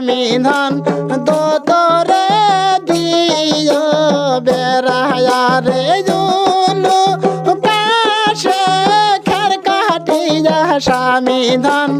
স্বামী ধন দোতরে দিও বেড়ায়া রে জুলু কাশে খের কাটিয়া স্বামী ধন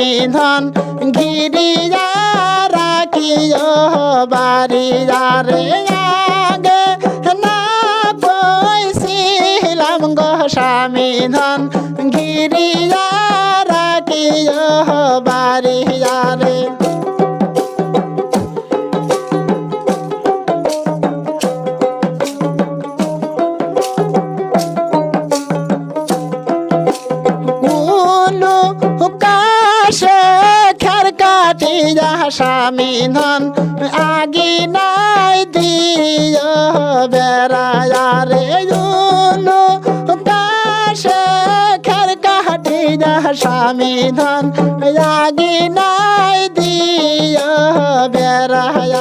স্বামী ঘিরিয়া রাখিও বাড়িয়া রে আগে। না কইছিলাম গো স্বামী ধন ঘিরিয়া রাখিও বাড়িয়া ধন আগি নাই দিও বেড়ায়া রে জুনু দাসে খের কাটিয়া স্বামী ধন আগি নাই দিও বেড়ায়া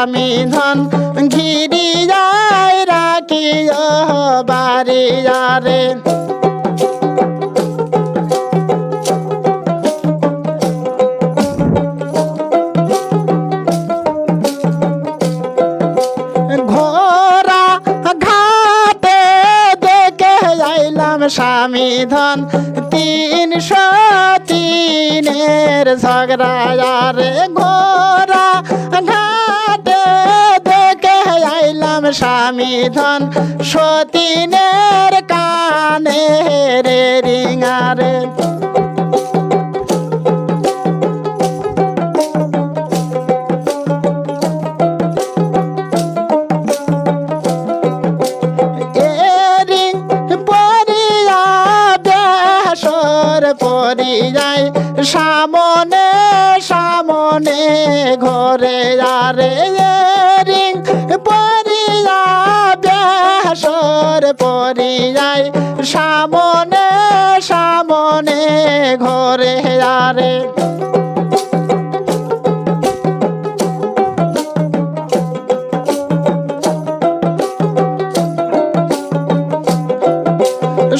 স্বামী ধন ঘিরি যায়, রাখিও বাড়িয়া রে ঘোরা ঘাটে দেখে আইলাম স্বামী ধন তিনশো তিনের ঝগড়া রে ঘোরা স্বামী ধন সতীনের কানে রে রিঙারে। পরিযায় সামনে সামনে ঘরে আরে। এরিং পরিয়া পরিযায়, সামনে সামনে ঘরে আরে।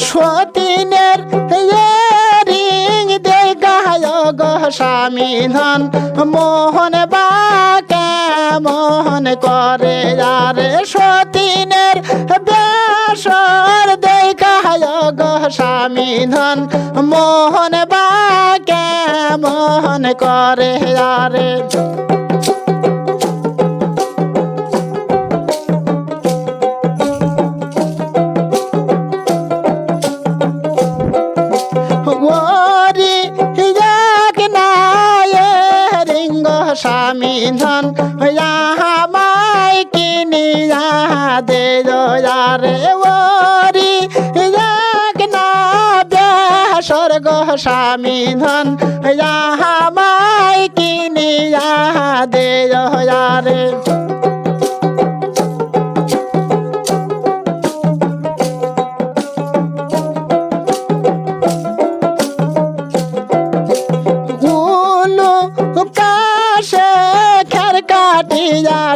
সতীনের রিং গো স্বামী ধন, মোহন বা কেমন করে আরে সতীনের স্বামী ধন মোহন বা মোহন করে আরে স্বামী ধন হামাই কিনিয়া দে রে ওরি স্বামী ধন হামাই কিনিয়া দে রে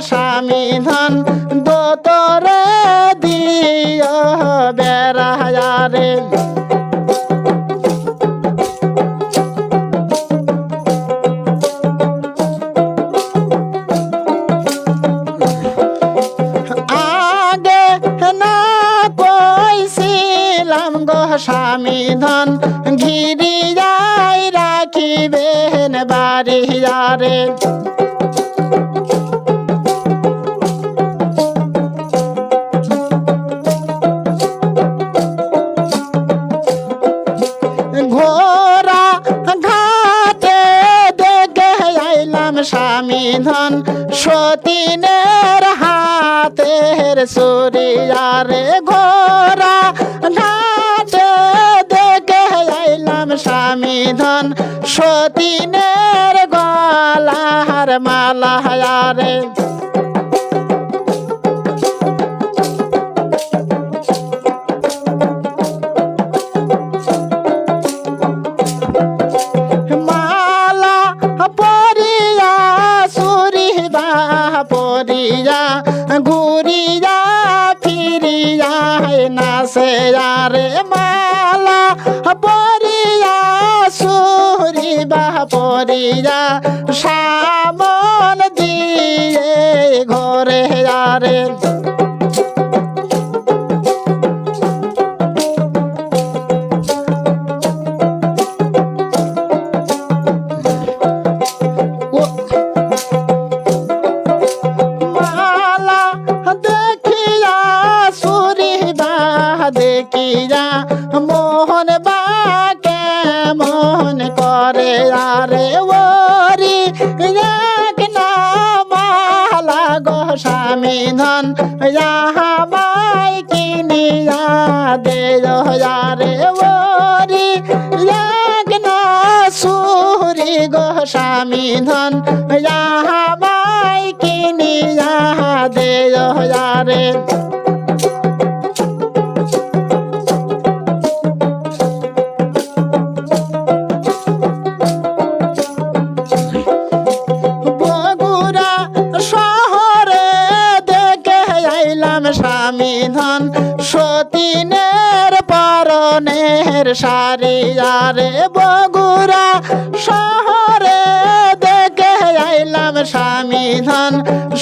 স্বামী ধন বাড়িয়া রে স্বামী ধন। সতীনের হাতের সুরিয়া রে ঘোরা স্বামী ধন সতীনের গলার মালা রে মালা পরিয়া সুরিবা পরিয়া পরিয়া সামন দিয়ে ঘরে রে স্বামী ধন মাই কিনিয়া দে সুরি গো স্বামী ধন মাই কিনিয়া পরনের সারি আরে বগুড়া শহরে দেখে আইলাম স্বামী ধন।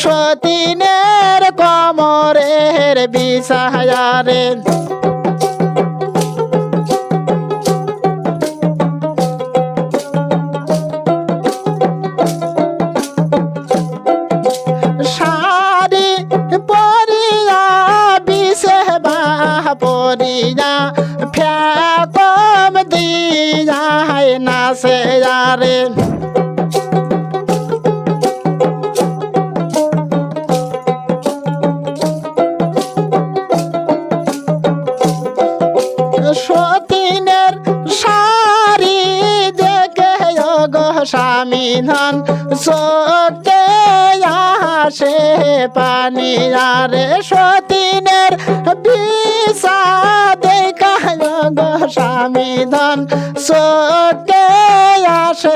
সতীনের কমরের বিষায়ারে ধন সোকে আসে পানি। আরে সতীনের বিষা কাহ গো স্বামী ধন সোকে আসে